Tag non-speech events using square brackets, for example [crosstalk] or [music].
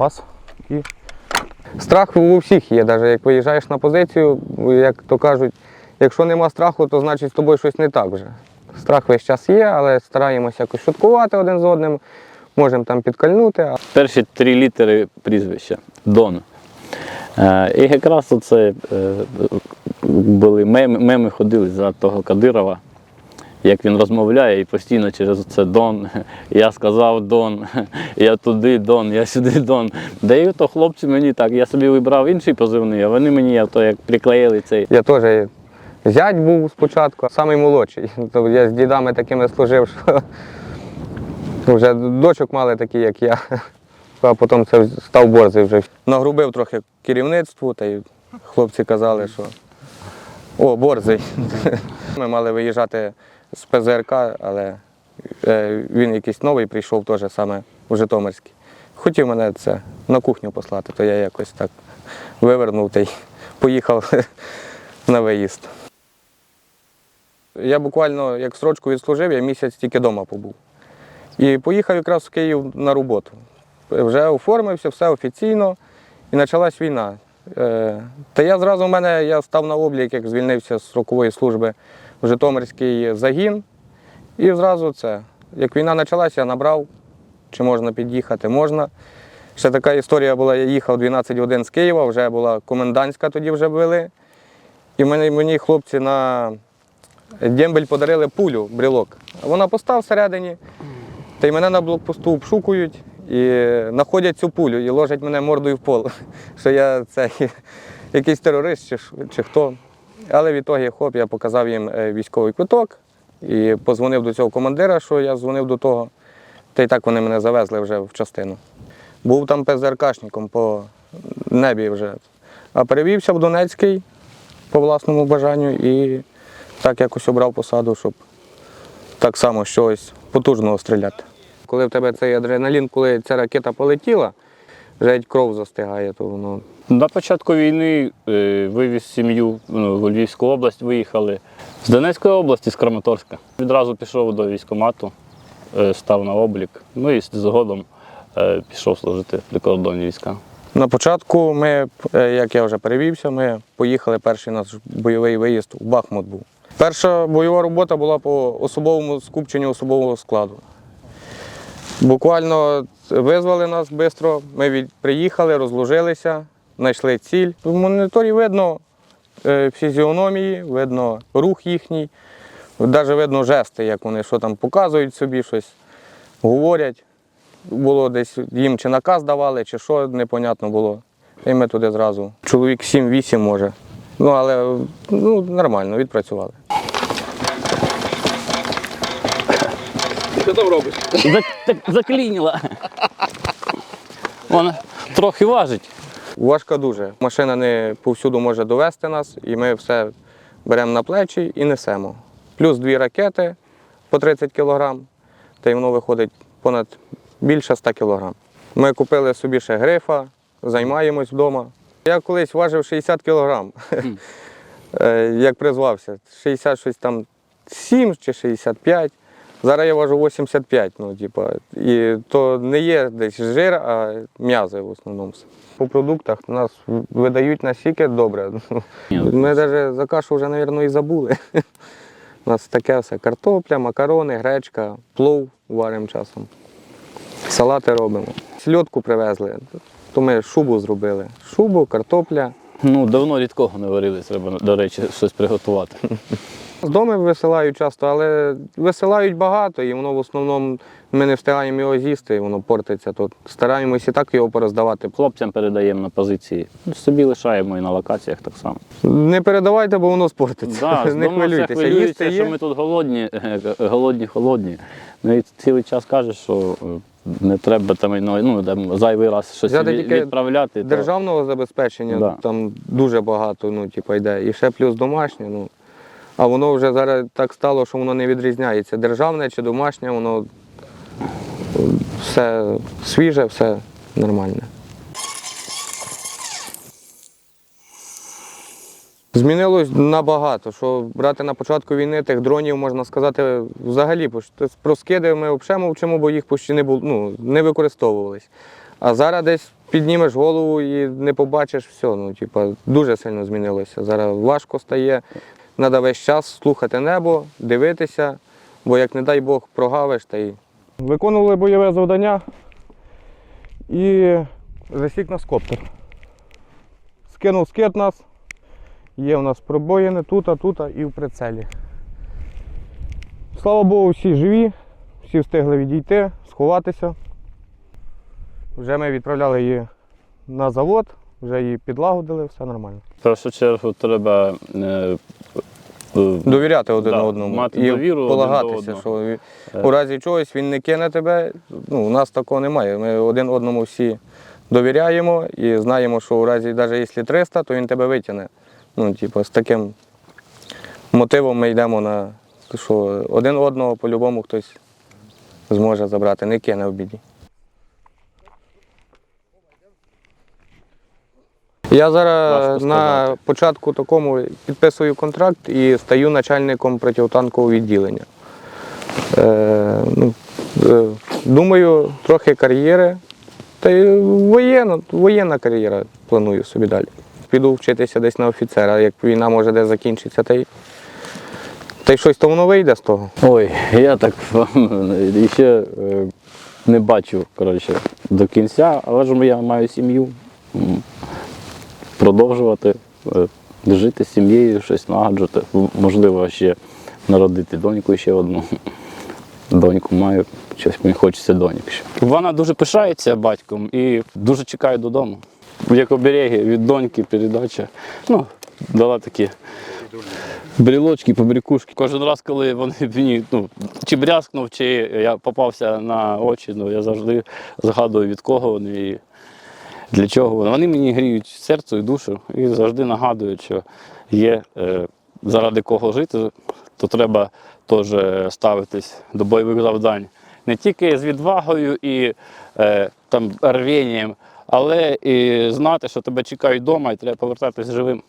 запас. І... Страх у всіх є, навіть як виїжджаєш на позицію, як то кажуть, якщо нема страху, то значить з тобою щось не так вже. Страх весь час є, але стараємося якось шуткувати один з одним, можемо там підкальнути. Перші три літери прізвища Дон. Е, І якраз оце е, були меми, меми ходили за того Кадирова, як він розмовляє і постійно через це Дон. Я сказав Дон, я туди Дон, я сюди Дон. Да і то хлопці мені так, я собі вибрав інший позивний, а вони мені то як приклеїли цей. Я теж зять був спочатку, самий молодший. [laughs] То я з дідами такими служив, що [laughs] вже дочок мали такі, як я. [laughs] А потім це став борзий вже. Нагрубив трохи керівництву, та й хлопці казали, що о, борзий. Ми мали виїжджати з ПЗРК, але е, він якийсь новий прийшов теж саме у Житомирський. Хотів мене це на кухню послати, то я якось так вивернув та й поїхав [laughs] на виїзд. Я буквально як строчку відслужив, я місяць тільки вдома побув. І поїхав якраз в Київ на роботу. Вже оформився, все офіційно, і почалась війна. Е, Та я зразу в мене я став на облік, як звільнився з строкової служби в Житомирський загін. І зразу це. Як війна почалася, я набрав, чи можна під'їхати, можна. Ще така історія була, я їхав 12 годин з Києва, вже була комендантська, тоді вже били. І мені, мені хлопці на дембель подарили пулю, брілок. Вона поста всередині, та й мене на блокпосту обшукують і знаходять цю пулю і ложать мене мордою в пол, [laughs] що я це [laughs] якийсь терорист чи, чи хто. Але відтоді хоп, я показав їм е, військовий квиток і позвонив до цього командира, що я дзвонив до того. Та й так вони мене завезли вже в частину. Був там ПЗРКшником по небі вже. А перевівся в Донецький по власному бажанню і так якось обрав посаду, щоб так само щось потужного стріляти. Коли в тебе цей адреналін, коли ця ракета полетіла, вже кров застигає, то воно. На початку війни е, вивіз сім'ю ну, в Львівську область, виїхали з Донецької області, з Краматорська. Відразу пішов до військкомату, е, став на облік, ну і згодом е, пішов служити в прикордонні війська. На початку ми, як я вже перевівся, ми поїхали перший наш бойовий виїзд у Бахмут був. Перша бойова робота була по особовому скупченню особового складу. Буквально визвали нас швидко, ми приїхали, розложилися, знайшли ціль. В моніторі видно е, фізіономії, видно рух їхній, навіть видно жести, як вони що там показують собі, щось говорять. Було десь їм чи наказ давали, чи що, непонятно було. І ми туди зразу. Чоловік 7-8 може. Ну, але ну, нормально, відпрацювали. Що там робиш? Заклініла. Вона трохи важить. Важко дуже. Машина не повсюду може довести нас, і ми все беремо на плечі і несемо. Плюс дві ракети по 30 кг, та й воно виходить понад більше 100 кг. Ми купили собі ще грифа, займаємось вдома. Я колись важив 60 кг, [laughs] Е, як призвався. 60 там 7 чи 65. Зараз я важу 85, ну, типа, і то не є десь жир, а м'язи в основному. По продуктах нас видають настільки добре. Ми навіть за кашу вже, мабуть, і забули. У нас таке все: картопля, макарони, гречка, плов варимо часом. Салати робимо. Сільотку привезли, то ми шубу зробили. Шубу, картопля. Ну, давно рідкого не варили, треба, до речі, щось приготувати. [laughs] З дому висилають часто, але висилають багато, і воно в основному ми не встигаємо його з'їсти, і воно портиться. То стараємося і так його пороздавати. Хлопцям передаємо на позиції. Ну, Собі лишаємо і на локаціях так само. Не передавайте, бо воно спортиться. Да, [laughs] не хвилюйтеся. Їсти що є. ми тут голодні, [laughs] голодні, холодні. Ну і цілий час кажеш, що е, не треба там, ну, зайвий раз щось Взяти тільки відправляти. то- Державного забезпечення Да. там дуже багато ну, типу, йде. І ще плюс домашнє. Ну. А воно вже зараз так стало, що воно не відрізняється. Державне чи домашнє, воно все свіже, все нормальне. Змінилось набагато. Що брати на початку війни тих дронів, можна сказати, взагалі про скиди ми взагалі мовчимо, бо їх почти не було, ну, не використовувались. А зараз десь піднімеш голову і не побачиш все. Ну, типа, дуже сильно змінилося. Зараз важко стає. Треба весь час слухати небо, дивитися, бо як не дай Бог прогавиш, та й. Виконували бойове завдання і засік нас коптер. Скинув скид нас. Є у нас пробоїни тут, а тут і в прицелі. Слава Богу, всі живі, всі встигли відійти, сховатися. Вже ми відправляли її на завод, вже її підлагодили, все нормально. В першу чергу треба е, Довіряти один Да, одному мати і довіру один полагатися, до що одного. у разі чогось він не кине тебе. Ну, у нас такого немає. Ми один одному всі довіряємо і знаємо, що у разі, навіть якщо 300, то він тебе витягне. Ну, типу, з таким мотивом ми йдемо на що один одного по-любому хтось зможе забрати, не кине в біді. Я зараз на початку такому підписую контракт і стаю начальником протитанкового відділення. Е, ну, е, думаю, трохи кар'єри. Та й воєнна, воєнна кар'єра планую собі далі. Піду вчитися десь на офіцера, як війна може де закінчиться, та й, та й щось то воно вийде з того. Ой, я так [laughs] ще е, не бачу коротше, до кінця, але ж я маю сім'ю. Продовжувати е, жити з сім'єю, щось нагаджувати. Можливо, ще народити доньку ще одну. Доньку маю, щось мені хочеться доньок ще. Вона дуже пишається батьком і дуже чекає додому. Як обереги від доньки, передача. Ну, дала такі брілочки, побрякушки. Кожен раз, коли вони [laughs] мені ну, чи брязкнув, чи я попався на очі, ну я завжди згадую від кого вони для чого вони. Мені гріють серце і душу і завжди нагадують, що є е, заради кого жити, то треба теж ставитись до бойових завдань. Не тільки з відвагою і е, там рвінням, але і знати, що тебе чекають вдома і треба повертатись живим.